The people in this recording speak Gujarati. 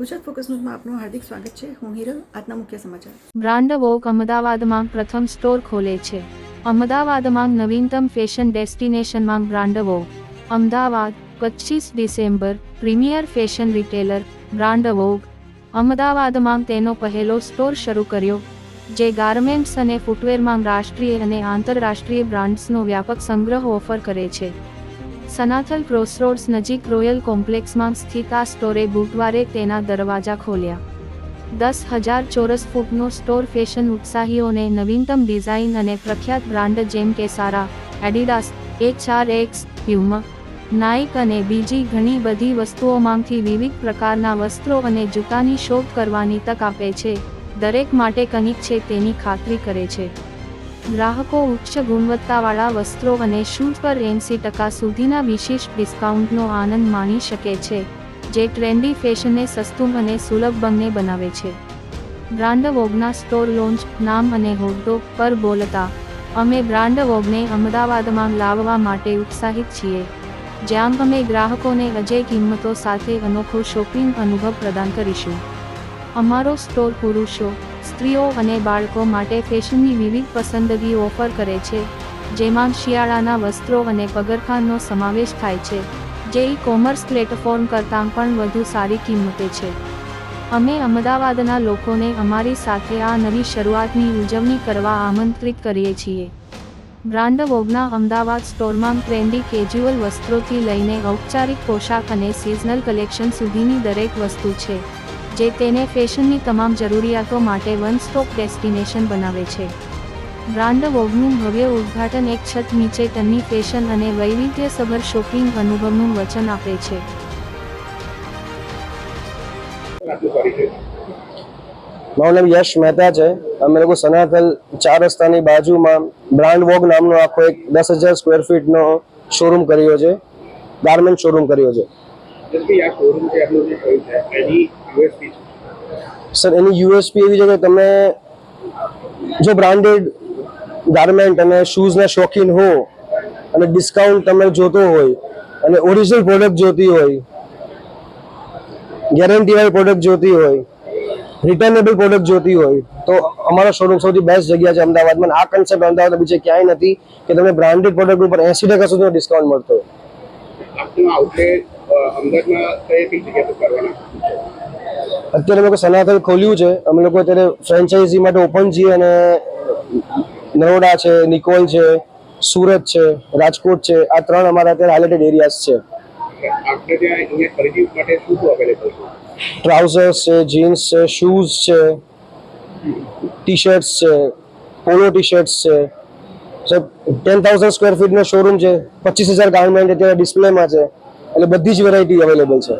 ગુજરાત ફોકસ ન્યૂઝમાં આપનું હાર્દિક સ્વાગત છે. હું હિરલ, આજના મુખ્ય સમાચાર. બ્રાન્ડ વોક અમદાવાદમાં પ્રથમ સ્ટોર ખોલે છે. અમદાવાદમાં નવીનતમ ફેશન ડેસ્ટિનેશનમાં બ્રાન્ડ વોક. અમદાવાદ પચીસ December, premier fashion retailer, brand walk. અમદાવાદમાં તેનો પહેલો સ્ટોર શરૂ કર્યો, જે ગાર્મેન્ટ્સ અને ફૂટવેરમાં રાષ્ટ્રીય અને આંતરરાષ્ટ્રીય બ્રાન્ડ્સનો વ્યાપક સંગ્રહ ઓફર કરે છે. સનાથલ ક્રોસરોડ્સ નજીક રોયલ કોમ્પ્લેક્સમાં સ્થિત આ સ્ટોરે બુધવારે તેના દરવાજા ખોલ્યા. દસ હજાર ચોરસ ફૂટનો સ્ટોર ફેશન ઉત્સાહીઓને નવીનતમ ડિઝાઇન અને પ્રખ્યાત બ્રાન્ડ જેમ કે Zara, Adidas, H R X, Puma, Nike અને બીજી ઘણી બધી વસ્તુઓમાંથી વિવિધ પ્રકારના વસ્ત્રો અને જૂતાની શોધ કરવાની તક આપે છે. દરેક માટે કંઈક છે તેની ખાતરી કરે છે. ગ્રાહકો ઉચ્ચ ગુણવત્તાવાળા વસ્ત્રો અને શૂઝ પર એંસી ટકા સુધીના વિશિષ્ટ ડિસ્કાઉન્ટનો આનંદ માણી શકે છે, જે ટ્રેન્ડી ફેશનને સસ્તું અને સુલભ બંને બનાવે છે. બ્રાન્ડ વોગના સ્ટોર લોન્ચ, નામ અને હોદ્દો પર બોલતા, અમે બ્રાન્ડ વોગને અમદાવાદમાં લાવવા માટે ઉત્સાહિત છીએ. જ્યાં અમે ગ્રાહકોને અજય કિંમતો સાથે અનોખો શોપિંગ અનુભવ પ્રદાન કરીશું. અમારો સ્ટોર પુરુષો સ્ત્રીઓ અને બાળકો માટે ફેશનની વિવિધ પસંદગી ઓફર કરે છે, જેમાં શિયાળાના વસ્ત્રો અને પગરખાંનો સમાવેશ થાય છે, જે ઈ કોમર્સ પ્લેટફોર્મ કરતાં પણ વધુ સારી કિંમતે છે. અમે અમદાવાદના લોકોને અમારી સાથે આ નવી શરૂઆતની ઉજવણી કરવા આમંત્રિત કરીએ છીએ. બ્રાન્ડ વોગના અમદાવાદ સ્ટોરમાં ટ્રેન્ડી કેજ્યુઅલ વસ્ત્રોથી લઈને ઔપચારિક પોશાક અને સિઝનલ કલેક્શન સુધીની દરેક વસ્તુ છે. જે તેને ફેશનની તમામ જરૂરિયાતો માટે વન સ્ટોપ ડેસ્ટિનેશન બનાવે છે. બ્રાન્ડ વોગનું ભવ્ય ઉદ્ઘાટન એક છત નીચે તન્ની ફેશન અને વૈવિધ્યસભર શોપિંગ અનુભવનું વચન આપે છે. મારું નામ યશ મહેતા છે. અમે લોકો સનાથલ ચાર રસ્તાની બાજુમાં બ્રાન્ડ વોગ નામનો આખો એક દસ હજાર સ્ક્વેર ફીટનો શોરૂમ કર્યો છે. ગાર્મેન્ટ શોરૂમ કર્યો છે. સર એની યુએસપી એવી છે કે તમે જો બ્રાન્ડેડ ગાર્મેન્ટ અને શૂઝના શોખીન હો અને ડિસ્કાઉન્ટ તમે જોતો હોય અને ઓરિજિનલ પ્રોડક્ટ જોતી હોય ગેરંટીવાળી પ્રોડક્ટ જોતી હોય રિટર્નેબલ પ્રોડક્ટ જોતી હોય તો અમારો શોરૂમ સૌથી બેસ્ટ જગ્યા છે અમદાવાદમાં. આ કન્સેપ્ટ અમદાવાદ બીજે ક્યાંય નથી કે તમને બ્રાન્ડેડ પ્રોડક્ટ ઉપર એસી ટકા સુધીનો ડિસ્કાઉન્ટ મળતો હોય. અમદાવાદમાં કઈ કઈ જગ્યા પર કરવાના? અત્યારે અમે લોકો સનાતન ખોલ્યું છે. અમે લોકો અત્યારે ફ્રેન્ચાઇઝી માટે ઓપન છીએ અને નરોડા છે નિકોલ છે સુરત છે રાજકોટ છે આ ત્રણ અમારા અત્યારે હાઇલાઇટેડ એરિયાઝ છે. આપણે ત્યાં અહીંયા ખરીદી માટે શું શું અવેલેબલ છે? ટ્રાઉઝર્સ છે જીન્સ છે શૂઝ છે ટી શર્ટ્સ છે પોલો ટી શર્ટ્સ છે ટેન થાઉઝન્ડ સ્ક્વેર ફીટનો શોરૂમ છે. પચીસ હજાર ગાર્મેન્ટ અત્યારે ડિસ્પ્લેમાં છે. એટલે બધી જ વેરાયટી અવેલેબલ છે.